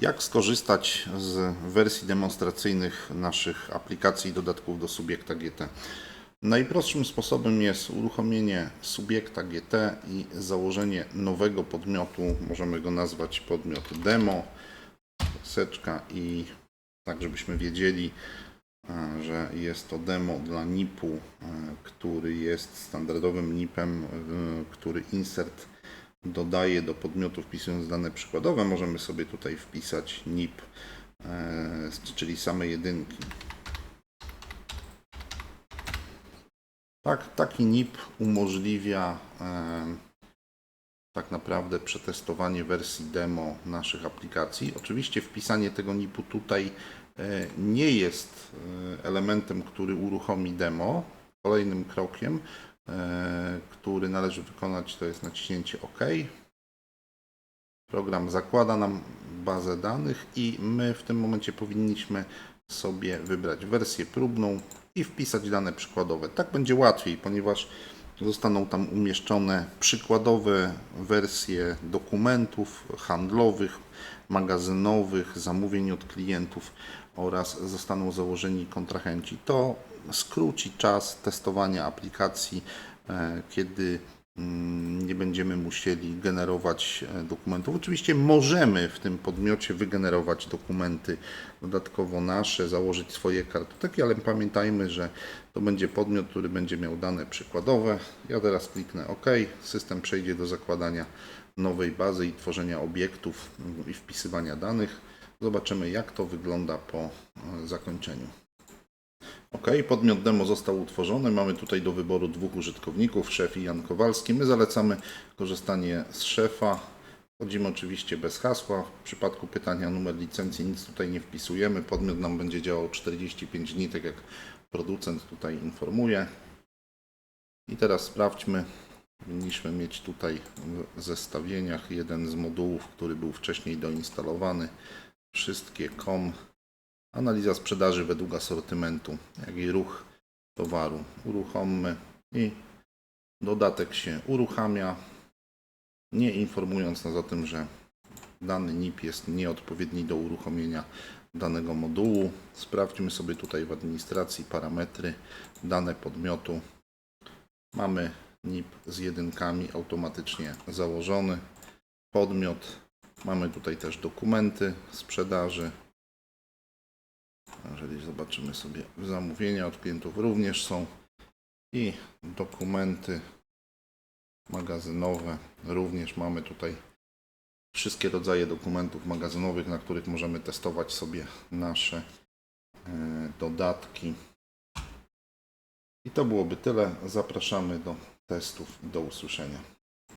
Jak skorzystać z wersji demonstracyjnych naszych aplikacji i dodatków do Subiekta GT? Najprostszym sposobem jest uruchomienie Subiekta GT i założenie nowego podmiotu. Możemy go nazwać podmiot demo, seczka i tak, żebyśmy wiedzieli, e, że jest to demo dla NIP-u, e, który jest standardowym NIP-em, który insert dodaje do podmiotu wpisując dane przykładowe. Możemy sobie tutaj wpisać NIP, e, czyli same jedynki. Tak, taki NIP umożliwia e, tak naprawdę przetestowanie wersji demo naszych aplikacji. Oczywiście wpisanie tego NIP-u tutaj e, nie jest elementem, który uruchomi demo. Kolejnym krokiem, który należy wykonać, to jest naciśnięcie OK. Program zakłada nam bazę danych i my w tym momencie powinniśmy sobie wybrać wersję próbną i wpisać dane przykładowe. Tak będzie łatwiej, ponieważ zostaną tam umieszczone przykładowe wersje dokumentów handlowych, magazynowych, zamówień od klientów oraz zostaną założeni kontrahenci. To skróci czas testowania aplikacji, kiedy mm, nie będziemy musieli generować e, dokumentów. Oczywiście możemy w tym podmiocie wygenerować dokumenty dodatkowo nasze, założyć swoje kartoteki, ale pamiętajmy, że to będzie podmiot, który będzie miał dane przykładowe. Ja teraz kliknę OK. System przejdzie do zakładania nowej bazy i tworzenia obiektów mm, i wpisywania danych. Zobaczymy, jak to wygląda po e, zakończeniu. Ok, podmiot demo został utworzony. Mamy tutaj do wyboru dwóch użytkowników, szef i Jan Kowalski. My zalecamy korzystanie z szefa. Wchodzimy oczywiście bez hasła. W przypadku pytania numer licencji nic tutaj nie wpisujemy. Podmiot nam będzie działał 45 dni, tak jak producent tutaj informuje. I teraz sprawdźmy. Powinniśmy mieć tutaj w zestawieniach jeden z modułów, który był wcześniej doinstalowany. Wszystkie COM Analiza sprzedaży według asortymentu, jak i ruch towaru. Uruchommy i dodatek się uruchamia, nie informując nas o tym, że dany NIP jest nieodpowiedni do uruchomienia danego modułu. Sprawdźmy sobie tutaj w administracji parametry, dane podmiotu. Mamy NIP z jedynkami automatycznie założony. Podmiot. Mamy tutaj też dokumenty sprzedaży, zobaczymy sobie zamówienia od klientów również są i dokumenty magazynowe. Również mamy tutaj wszystkie rodzaje dokumentów magazynowych, na których możemy testować sobie nasze e, dodatki. I to byłoby tyle. Zapraszamy do testów. Do usłyszenia.